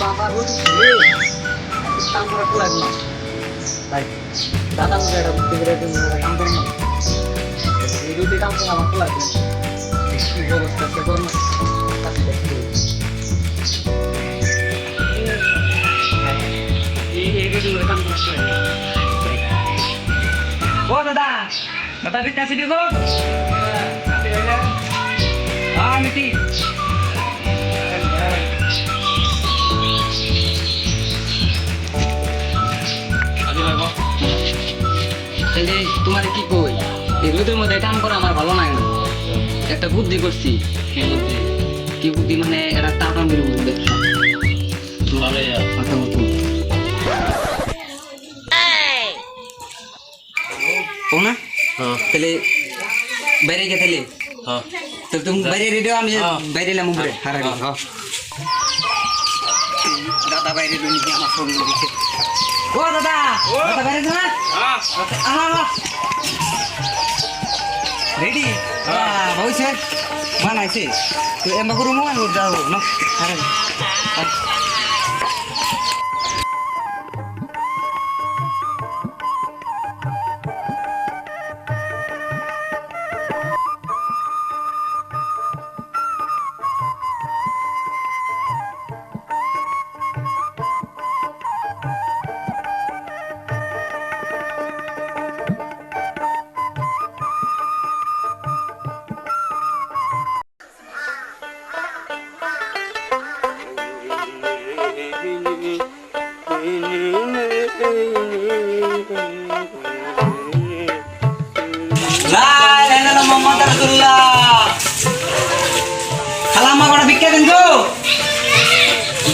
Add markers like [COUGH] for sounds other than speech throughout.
বাবা বলছি রে কাম করা তো লাগবে না। ভাই দাদা মুখে এটা বুঝতে পেরে তুমি কাম করো না। এই রুটি কাম করা আমার তো লাগবে কি অবস্থা, সে করো না। কাছে দেখতে ও, দাদা দাদা বিটা সিডি গো হ্যাঁ মিটি। তোমার কি কই? এই রোদের মধ্যে কাম করা আমার ভালো লাগে না। একটা বুদ্ধি করছি কি বুদ্ধি কি বুদ্ধি মানে এটা টাটা মিল বুদ্ধি ও না? তাহলে বাইরে গে তাহলে? তাহলে তুমি বাইরে রেডিও আমি বাইরে এলাম উপরে হারা দাদা বাইরে আমার ফোন দিচ্ছে ও দাদা দাদা বাইরে না রেডি হয়েছে বানাইছে তো এমা করু মো আমি যাও না আরে লা রাসূলুল্লাহ। খালাম্মা বড় ভিক্ষা দেন গো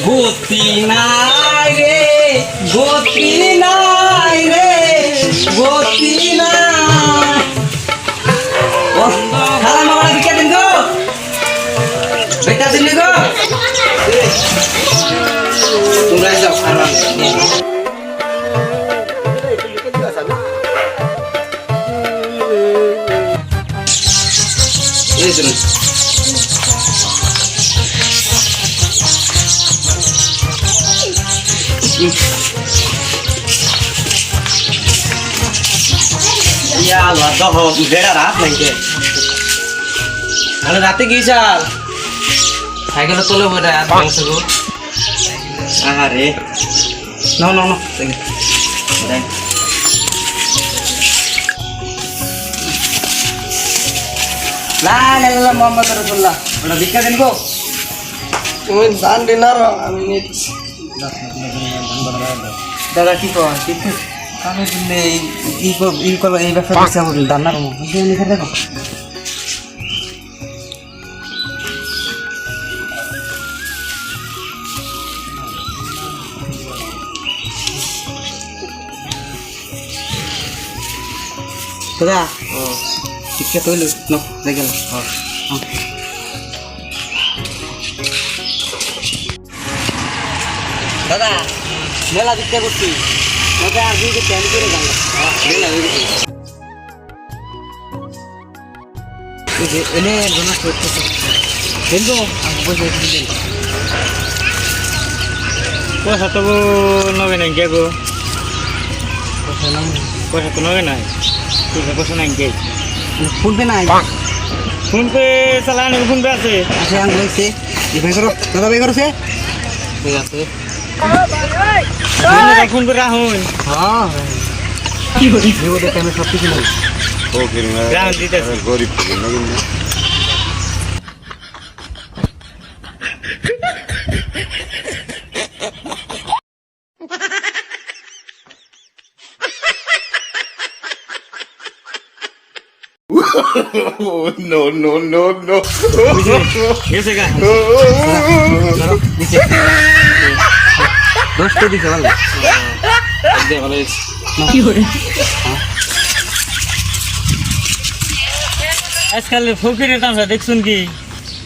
গতি নাই রে গতি নাই রে গতি নাই। খালাম্মা ভিক্ষা দেন গো [LAUGHS] তোমরা যাও বেড়া রাত নাকি মানে রাতে কি চাল সাইকেল তোলে বড় আর মাংস গো আহারে নো নো লা লা মোহাম্মদ রাসূলুল্লাহ ওটা ভিক্ষা দেন গো তুমি দান দিনার আমি নিচ্ছি দাদা কি কর আমি দিলে দেখো দাদা শিক্ষা তৈল ন দেখে দাদা মেলা ভিক্ষা করছি ওকে আর দুইকে প্যান করে গেল মেলা হয়ে গেছে এনে জনা করতেছে দেখব আমি বসে দিন পয়সা তো নগে নাই কে গো পয়সা তো নগে নাই পয়সা নাই কে ফোন পে নাই? ফোন পে চালানি ফোন পে আছে। আছে আমি বলছি ভাই করো। দাদা ভাই করছে? ঠিক আছে। ফোন করে রাহুন হ্যাঁ। কি করি ভিডিও দেখে আমি সব কিছু নেই ও দিতেছে। গরিব [LAUGHS] no, no, no, no. গেছে গা ধরো নিচে দশ তো কি করে আজকাল ফকিরের তামসা দেখছুন কি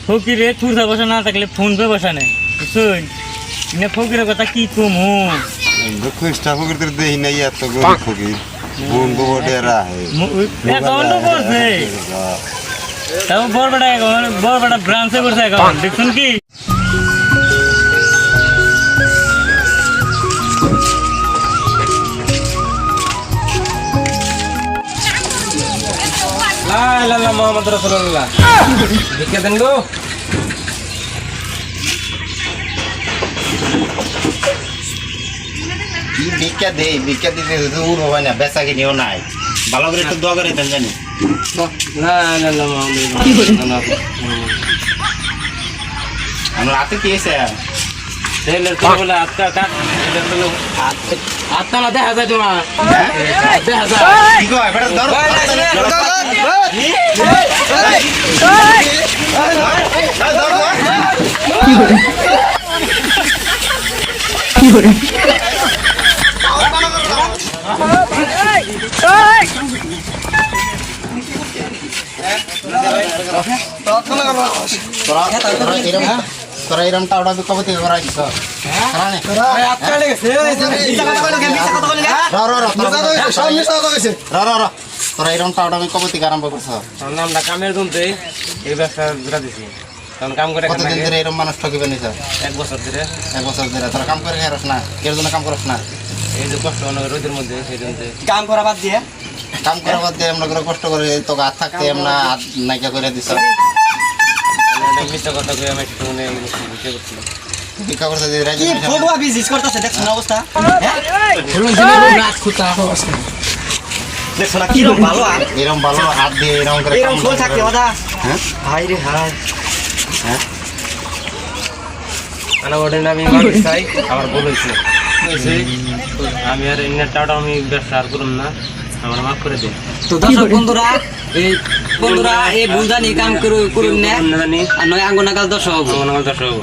ফকিরে চুরসা বসা না থাকলে ফোন পে বসা নেই বুঝছুন ফকিরের কথা কি কম ফকির দেই নাই এত बुंगो डेरा है। ये कौन तो बोल से। तब बहुत बड़ा है कौन बहुत बड़ा ब्रांच से बोल से कौन? डिक्सन की। ला मोहम्मद रसूलुल्लाह। ठीक है दंगो কি ভিক্ষা দেই ভিক্ষা দিতে দূর হবে না বেচা কিনিও নাই ভালো করে একটু দোয়া করে দেন জানি না না না মোহাম্মদ না আমার হাতে কি এসে ছেলের তো বলে আজকা কাট আত্মা না দেখা যায় তোমার দেখা যায় কি কয় তোরা এরম টাওটা বিকব থেকে করা দিছ কারণে র র র র র র তোরা এরম টাওটা বিকব থেকে আরম্ভ করছ আমরা কামের জমতে এই ব্যবসা ঘুরা দিছি তখন কাম করে কতদিন ধরে এরম মানুষ ঠকিবে নিছ এক বছর ধরে এক বছর ধরে তোরা কাম করে খাইরস না কের জন্য কাম করস না এই যে জন্য। কাম করা বাদ দিয়ে। আমরা করে কষ্ট করে তো হাত থাকতে আমরা হাত নাইকা করে দিছ। ভিক্ষা করতে রাজি অবস্থা? দেখছ না কিরম ভালো আর? এরম ভালো হাত দিয়ে এরম করে কাম ফুল হ্যাঁ? হাই রে হাই আনা ওটা আমি চাই হয়েছে হয়েছে আমি আর আমি ব্যবসা আর করুন না। আমার মাফ করে দিন তো দর্শক বন্ধুরা এই বন্ধুরা এই বুঝানি কাম করুন না। আর নয় আঙ্গনাকাল হব। দশ হব।